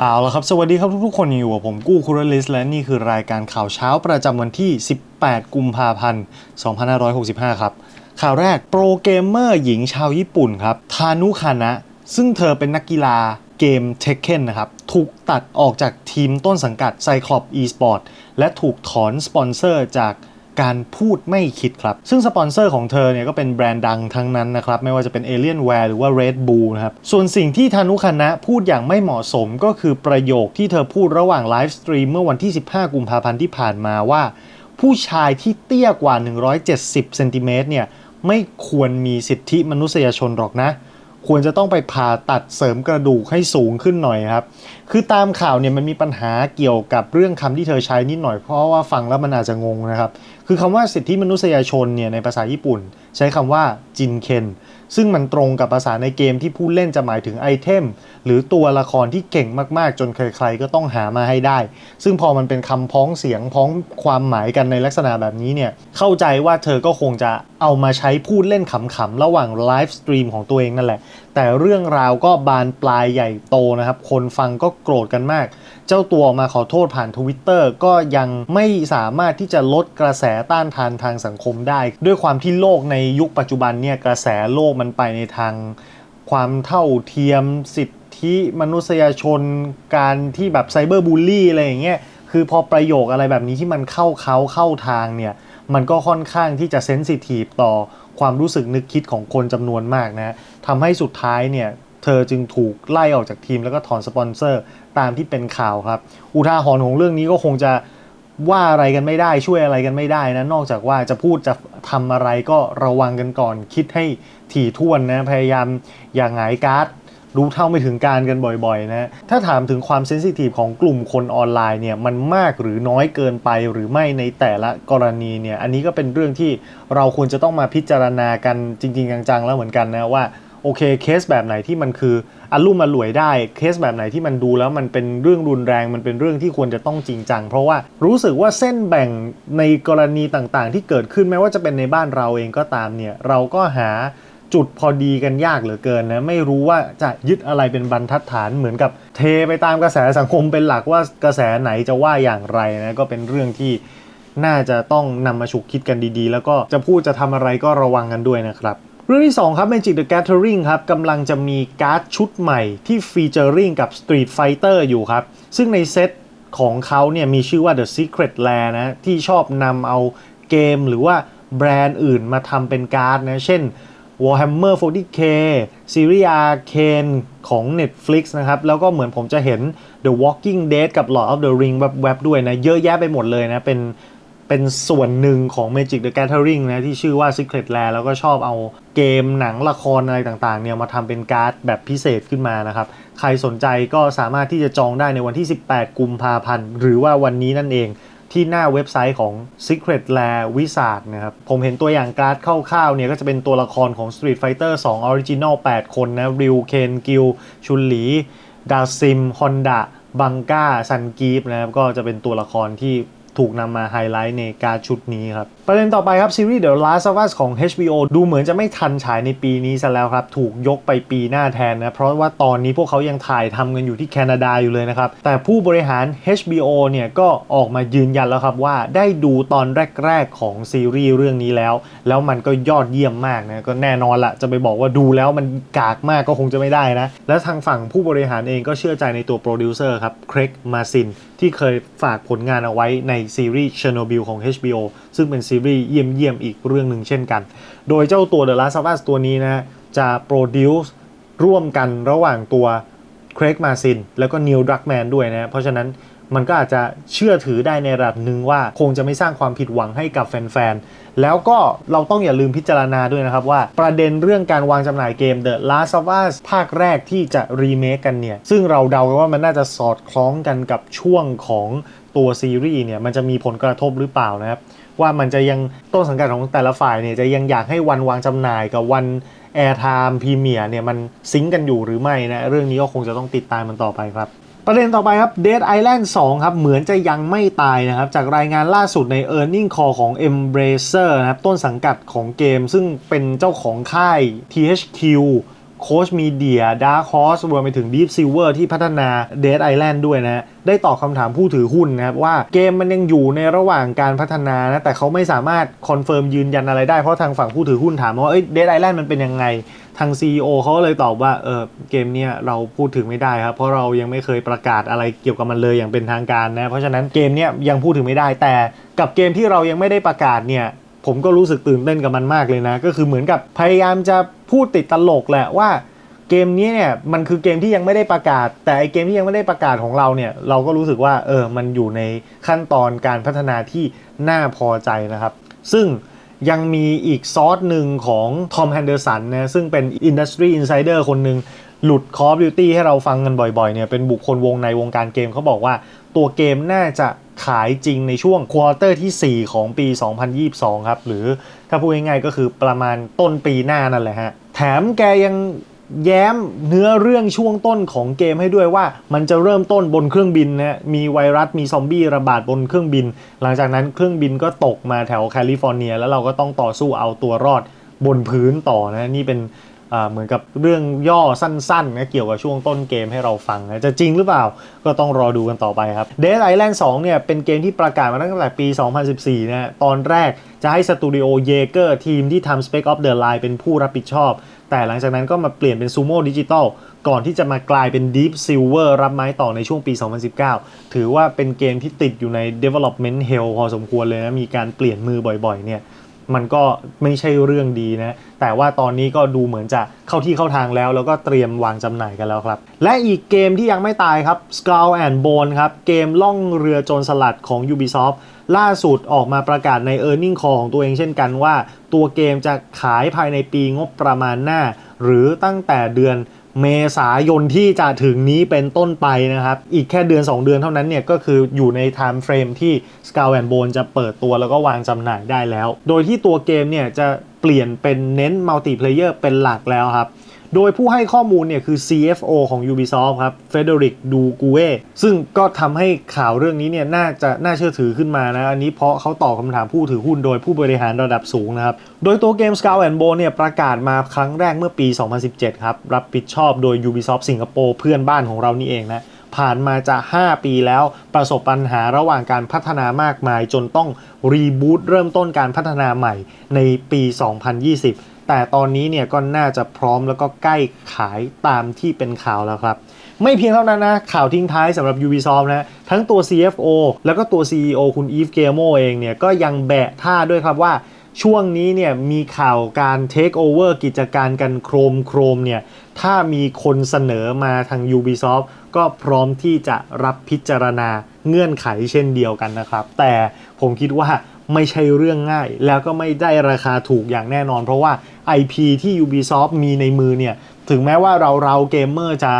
เอาละครับ สวัสดีครับทุกๆคนอยู่กับผมกู้คูรลิส และนี่คือรายการข่าวเช้าประจำวันที่ 18 กุมภาพันธ์ 2565 ครับ ข่าวแรกโปรเกมเมอร์หญิงชาวญี่ปุ่นครับ ทานุคานะ ซึ่งเธอเป็นนักกีฬาเกมเทคเ e นนะครับ ถูกตัดออกจากทีมต้นสังกัดไซคลอป eSport และถูกถอนสปอนเซอร์จาก การพูดไม่คิดครับ ซึ่งสปอนเซอร์ของเธอเนี่ยก็เป็นแบรนด์ดังทั้งนั้นนะครับ ไม่ว่าจะเป็น Alienware หรือว่า Red Bull นะครับ ส่วนสิ่งที่ธนุคณะพูดอย่างไม่เหมาะสมก็คือประโยคที่เธอพูดระหว่างไลฟ์สตรีมเมื่อวันที่ 15 กุมภาพันธ์ที่ผ่านมาว่า ผู้ชายที่เตี้ยกว่า 170 เซนติเมตรเนี่ยไม่ควรมีสิทธิมนุษยชนหรอกนะ ควรจะต้องไปผ่าตัดเสริมกระดูกให้สูงขึ้นหน่อยครับ คือตามข่าวเนี่ยมันมีปัญหาเกี่ยวกับเรื่องคำที่เธอใช้นิดหน่อยเพราะว่าฟังแล้วมันอาจจะงงนะครับ คือคำว่าสิทธิมนุษยชนเนี่ยในภาษาญี่ปุ่น ใช้คำว่าจินเคน ซึ่งมันตรงกับภาษาในเกมที่ผู้เล่นจะหมายถึงไอเทมหรือตัวละครที่เก่งมากๆ จนใครๆก็ต้องหามาให้ได้ ซึ่งพอมันเป็นคำพ้องเสียงพ้องความหมายกันในลักษณะแบบนี้เนี่ยเข้าใจว่าเธอก็คงจะเอามาใช้พูดเล่นขำๆระหว่างไลฟ์สตรีมของตัวเองนั่นแหละ แต่เรื่องราวก็บานปลายใหญ่โตนะครับ คนฟังก็โกรธกันมาก เจ้าตัวมาขอโทษผ่านทวิตเตอร์ก็ยังไม่สามารถที่จะลดกระแสต้านทานทางสังคมได้ ด้วยความที่โลกในยุคปัจจุบันเนี่ยกระแสโลกมันไปในทาง ความเท่าเทียมสิทธิมนุษยชน การที่แบบไซเบอร์บูลลี่อะไรอย่างเงี้ยคือพอประโยคอะไรแบบนี้ที่มันเข้าเขาเข้าทางเนี่ย มันก็ค่อนข้างที่จะเซนซิทีฟต่อความรู้สึกนึกคิดของคนจำนวนมากนะทำให้สุดท้ายเนี่ยเธอจึงถูกไล่ออกจากทีมแล้วก็ถอนสปอนเซอร์ตามที่เป็นข่าวครับ อุทาหรณ์ของเรื่องนี้ก็คงจะว่าอะไรกันไม่ได้ช่วยอะไรกันไม่ได้นะ นอกจากว่าจะพูดจะทำอะไรก็ระวังกันก่อน คิดให้ถี่ถ้วนนะ พยายามอย่างหงายการ์ด รู้เท่าไม่ถึงการกันบ่อยๆนะถ้าถามถึงความเซนซิทีฟของกลุ่มคนออนไลน์เนี่ยมันมากหรือน้อยเกินไปหรือไม่ในแต่ละกรณีเนี่ยอันนี้ก็เป็นเรื่องที่เราควรจะต้องมาพิจารณากันจริงๆจังๆแล้วเหมือนกันนะว่าโอเคเคสแบบไหนที่มันคืออารมุ่มอรวยได้เคสแบบไหนที่มันดูแล้วมันเป็นเรื่องรุนแรงมันเป็นเรื่องที่ควรจะต้องจริงจัง เพราะว่ารู้สึกว่าเส้นแบ่งในกรณีต่างๆ ที่เกิดขึ้นแม้ว่าจะเป็นในบ้านเราเองก็ตามเนี่ยเราก็หา จุดพอดีกันยากเหลือเกินนะไม่รู้ว่าจะยึดอะไรเป็นบรรทัดฐานเหมือนกับเทไปตามกระแสสังคมเป็นหลักว่ากระแสไหนจะว่าอย่างไรนะก็เป็นเรื่องที่น่าจะต้องนำมาฉุกคิดกันดีๆ แล้วก็จะพูดจะทำอะไรก็ระวังกันด้วยนะครับ เรื่องที่ 2 ครับ Magic the Gathering ครับกำลังจะมีการ์ดชุดใหม่ที่ฟีเจอริงกับ Street Fighter อยู่ครับ ซึ่งในเซตของเขาเนี่ยมีชื่อว่า The Secret Lair นะ ที่ชอบนำเอาเกมหรือว่าแบรนด์อื่นมาทำเป็นการ์ดนะ เช่น Warhammer 40k Series Arcane ของ Netflix นะครับ แล้วก็เหมือนผมจะเห็น The Walking Dead กับ Lord of the Ring แวบๆด้วยนะ เยอะแยะไปหมดเลยนะ เป็นเป็นส่วนหนึ่งของ Magic the Gathering นะ ที่ชื่อว่า Secret Lair แล้วก็ชอบเอาเกมหนังละครอะไรต่างๆเนี่ยมาทำเป็นการ์ดแบบพิเศษขึ้นมานะครับ ใครสนใจก็สามารถที่จะจองได้ในวันที่ 18 กุมภาพันธ์ หรือว่าวันนี้นั่นเอง ที่หน้าเว็บไซต์ของ Secret Lair Wizard นะครับ ผมเห็นตัวอย่างการ์ดคร่าวๆเนี่ยก็จะเป็นตัวละครของ Street Fighter 2 Original 8 คนนะริวเคนกิลชุนหลีดาซิมฮอนดะบังก้าซันกีฟนะครับก็จะเป็นตัวละครที่ ถูกนำมาไฮไลท์ในการชุดนี้ครับ ประเด็นต่อไปครับซีรีส์ The Last of Us ของ HBO ดูเหมือนจะไม่ทันฉายในปีนี้ซะแล้วครับ ถูกยกไปปีหน้าแทนนะ เพราะว่าตอนนี้พวกเขายังถ่ายทำกันอยู่ที่แคนาดาอยู่เลยนะครับ แต่ผู้บริหาร HBO เนี่ยก็ออกมายืนยันแล้วครับว่าได้ดูตอนแรก ๆ ของซีรีส์เรื่องนี้แล้ว แล้วมันก็ยอดเยี่ยมมากนะก็แน่นอนละจะไปบอกว่าดูแล้วมันกากมากก็คงจะไม่ได้นะและทางฝั่งผู้บริหารเองก็เชื่อใจในตัวโปรดิวเซอร์ครับเครกมาซิน ที่เคยฝากผลงานเอาไว้ในซีรีส์ Chernobyl ของ HBO ซึ่งเป็นซีรีส์เยี่ยมๆ อีกเรื่องหนึ่งเช่นกัน โดยเจ้าตัว The Last of Us ตัวนี้นะจะโปรดิวซ์ร่วมกันระหว่างตัวเครกมาซินแล้วก็นิวดรักแมนด้วยนะ เพราะฉะนั้น มันก็อาจจะเชื่อถือได้ในระดับหนึ่งว่าคงจะไม่สร้างความผิดหวังให้กับแฟนๆ แล้วก็เราต้องอย่าลืมพิจารณาด้วยนะครับว่าประเด็นเรื่องการวางจำหน่ายเกม The Last of Us ภาคแรกที่จะรีเมคกันเนี่ย ซึ่งเราเดากันว่ามันน่าจะสอดคล้องกันกับช่วงของตัวซีรีส์เนี่ยมันจะมีผลกระทบหรือเปล่านะครับ ว่ามันจะยังต้นสังกัดของแต่ละฝ่ายเนี่ยจะยังอยากให้วันวางจำหน่ายกับวันแอร์ไทม์พรีเมียร์เนี่ยมันซิงก์กันอยู่หรือไม่นะ เรื่องนี้ก็คงจะต้องติดตามมันต่อไปครับ ประเด็นต่อไปครับ Dead Island 2 ครับ เหมือนจะยังไม่ตายนะครับ จากรายงานล่าสุดใน e a r n i n g Call ของ Embracer นะครับ ต้นสังกัดของเกมซึ่งเป็นเจ้าของค่าย THQ โคชมีเดียดาร์คอสรวมไปถึง Deep Silver ที่พัฒนา Dead Island ด้วยนะ ได้ตอบคำถามผู้ถือหุ้นนะครับ ว่าเกมมันยังอยู่ในระหว่างการพัฒนานะ แต่เขาไม่สามารถคอนเฟิร์มยืนยันอะไรได้ เพราะทางฝั่งผู้ถือหุ้นถามว่าเอ้ย Dead Island มันเป็นยังไงทาง CEO เขาก็เลยตอบว่าเออเกมเนี้ยเราพูดถึงไม่ได้ครับ เพราะเรายังไม่เคยประกาศอะไรเกี่ยวกับมันเลยอย่างเป็นทางการนะ เพราะฉะนั้นเกมเนี้ยยังพูดถึงไม่ได้ แต่กับเกมที่เรายังไม่ได้ประกาศเนี่ยผมก็รู้สึกตื่นเต้นกับมันมากเลยนะ ก็คือเหมือนกับพยายามจะ พูดติดตลกแหละว่าเกมนี้เนี่ยมันคือเกมที่ยังไม่ได้ประกาศ แต่ไอเกมที่ยังไม่ได้ประกาศของเราเนี่ยเราก็รู้สึกว่าเออมันอยู่ในขั้นตอนการพัฒนาที่น่าพอใจนะครับ ซึ่งยังมีอีกซอสหนึ่งของทอมแฮนเดอร์สันนะซึ่งเป็น Industry Insider คนหนึ่งหลุด Call of Duty ให้เราฟังกันบ่อยๆเนี่ยเป็นบุคคลวงในวงการเกมเขาบอกว่า ตัวเกมน่าจะขายจริงในช่วงควอเตอร์ที่ 4 ของปี 2022 ครับ หรือถ้าพูดง่ายๆก็คือประมาณต้นปีหน้านั่นแหละฮะ แถมแกยังแย้มเนื้อเรื่องช่วงต้นของเกมให้ด้วยว่า มันจะเริ่มต้นบนเครื่องบินนะมีไวรัสมีซอมบี้ระบาดบนเครื่องบิน หลังจากนั้นเครื่องบินก็ตกมาแถวแคลิฟอร์เนีย แล้วเราก็ต้องต่อสู้เอาตัวรอดบนพื้นต่อนะนี่เป็น เหมือนกับเรื่องย่อสั้นๆนะเกี่ยวกับช่วงต้นเกมให้เราฟังนะจะจริงหรือเปล่าก็ต้องรอดูกันต่อไปครับ Dead Island 2เนี่ยเป็นเกมที่ประกาศมาตั้งแต่ปี 2014 นะตอนแรกจะให้สตูดิโอเยเกอร์ทีมที่ทำ Spec of the Line เป็นผู้รับผิดชอบ แต่หลังจากนั้นก็มาเปลี่ยนเป็น Sumo Digital ก่อนที่จะมากลายเป็น Deep Silver รับไม้ต่อในช่วงปี 2019 ถือว่าเป็นเกมที่ติดอยู่ใน Development Hell พอสมควรเลยนะมีการเปลี่ยนมือบ่อยๆเนี่ย มันก็ไม่ใช่เรื่องดีนะ แต่ว่าตอนนี้ก็ดูเหมือนจะเข้าที่เข้าทางแล้ว แล้วก็เตรียมวางจำหน่ายกันแล้วครับ และอีกเกมที่ยังไม่ตายครับ Skull and Bone ครับ เกมล่องเรือโจรสลัดของ Ubisoft ล่าสุดออกมาประกาศใน e a r n i n g Call ของตัวเองเช่นกันว่า ตัวเกมจะขายภายในปีงบประมาณหน้า หรือตั้งแต่เดือน เมษายนที่จะถึงนี้เป็นต้นไปนะครับ อีกแค่เดือน 2 เดือนเท่านั้นเนี่ยก็คืออยู่ในไทม์เฟรมที่ s c a l and Bone จะเปิดตัวแล้วก็วางจำหน่ายได้แล้ว โดยที่ตัวเกมเนี่ยจะเปลี่ยนเป็นเน้นมัลติเพลเยอร์เป็นหลักแล้วครับ โดยผู้ให้ข้อมูลเนี่ยคือ CFO ของ Ubisoft ครับเฟเดริกดูกูเอซึ่งก็ทำให้ข่าวเรื่องนี้เนี่ยน่าจะน่าเชื่อถือขึ้นมานะ อันนี้เพราะเขาตอบคำถามผู้ถือหุ้นโดยผู้บริหารระดับสูงนะครับ โดยตัวเกม Skull and Bone เนี่ยประกาศมาครั้งแรกเมื่อปี 2017 ครับ รับผิดชอบโดย Ubisoft สิงคโปร์เพื่อนบ้านของเรานี่เองนะผ่านมาจะ 5 ปีแล้วประสบปัญหาระหว่างการพัฒนามากมาย จนต้องรีบูตเริ่มต้นการพัฒนาใหม่ในปี 2020 แต่ตอนนี้เนี่ยก็น่าจะพร้อมแล้วก็ใกล้ขายตามที่เป็นข่าวแล้วครับ ไม่เพียงเท่านั้นนะ ข่าวทิ้งท้ายสำหรับ Ubisoft นะ ทั้งตัว CFO แล้วก็ตัว CEO คุณอีฟเกโมเองเนี่ย ก็ยังแบะท่าด้วยครับว่าช่วงนี้เนี่ยมีข่าวการ Take Over กิจการกันโครมโครมเนี่ยถ้ามีคนเสนอมาทาง Ubisoft ก็พร้อมที่จะรับพิจารณาเงื่อนไขเช่นเดียวกันนะครับ แต่ผมคิดว่า ไม่ใช่เรื่องง่าย แล้วก็ไม่ได้ราคาถูกอย่างแน่นอน เพราะว่า IP ที่ Ubisoft มีในมือเนี่ย ถึงแม้ว่าเราเราเกมเมอร์จะ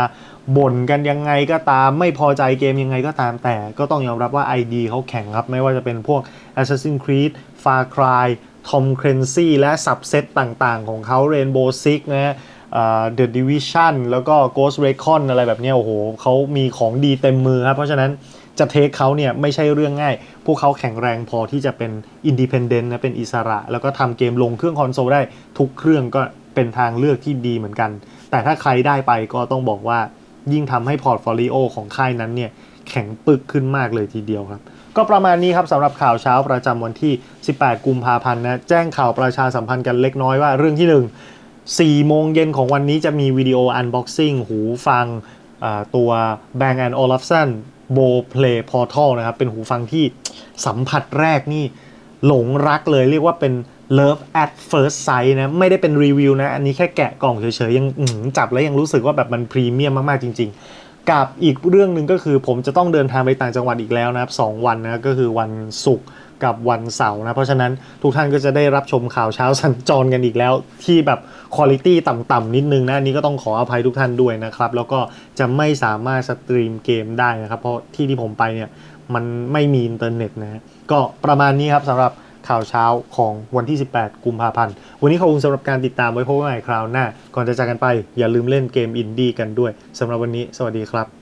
บ่นกันยังไงก็ตาม ไม่พอใจเกมยังไงก็ตามแต่ ก็ต้องยอมรับว่า ID เขาแข็งครับ ไม่ว่าจะเป็นพวก Assassin's Creed Far Cry Tom Clancy และสับเซตต่างๆ ของเขา Rainbow Six นะ uh, The Division แล้วก็ Ghost Recon อะไรแบบนี้โอ้โหเขามีของดีเต็มมือครับ เพราะฉะนั้น จะเทคเขาเนี่ยไม่ใช่เรื่องง่าย พวกเขาแข็งแรงพอที่จะเป็นอินดิเพนเดนต์นะเป็นอิสระ แล้วก็ทำเกมลงเครื่องคอนโซลได้ทุกเครื่องก็เป็นทางเลือกที่ดีเหมือนกัน แต่ถ้าใครได้ไปก็ต้องบอกว่ายิ่งทำให้พอร์ตโฟลิโอของค่ายนั้นเนี่ยแข็งปึกขึ้นมากเลยทีเดียวครับ ก็ประมาณนี้ครับสำหรับข่าวเช้าประจำวันที่ 18 กุมภาพันธ์นะแจ้งข่าวประชาสัมพันธ์กันเล็กน้อยว่าเรื่องที่ 1 4 โมงเย็นของวันนี้จะมีวิดีโออันบ็อกซิ่งหูฟังอ่าตัว Bang Olufsen Bo Play Portal นะครับ เป็นหูฟังที่สัมผัสแรกนี่หลงรักเลยเรียกว่าเป็น Love at First Sight นะ ไม่ได้เป็นรีวิวนะ อันนี้แค่แกะกล่องเฉยๆ ยังหือจับแล้วยังรู้สึกว่าแบบมันพรีเมียมมาก ๆ จริง ๆ กับอีกเรื่องหนึ่งก็คือผมจะต้องเดินทางไปต่างจังหวัดอีกแล้วนะครับสองวันนะ ก็คือวันศุกร์ กับวันเสาร์นะ เพราะฉะนั้นทุกท่านก็จะได้รับชมข่าวเช้าสัญจรกันอีกแล้ว ที่แบบคุณภาพต่ำๆนิดนึงนะอันนี้ก็ต้องขออภัยทุกท่านด้วยนะครับ แล้วก็จะไม่สามารถสตรีมเกมได้นะครับ เพราะที่ที่ผมไปเนี่ยมันไม่มีอินเทอร์เน็ตนะฮะก็ประมาณนี้ครับสำหรับข่าวเช้าของวันที่ 18 กุมภาพันธ์ วันนี้ขอบคุณสำหรับการติดตามไว้พบกันใหม่คราวหน้า ก่อนจะจากกันไปอย่าลืมเล่นเกมอินดี้กันด้วยสำหรับวันนี้ สวัสดีครับ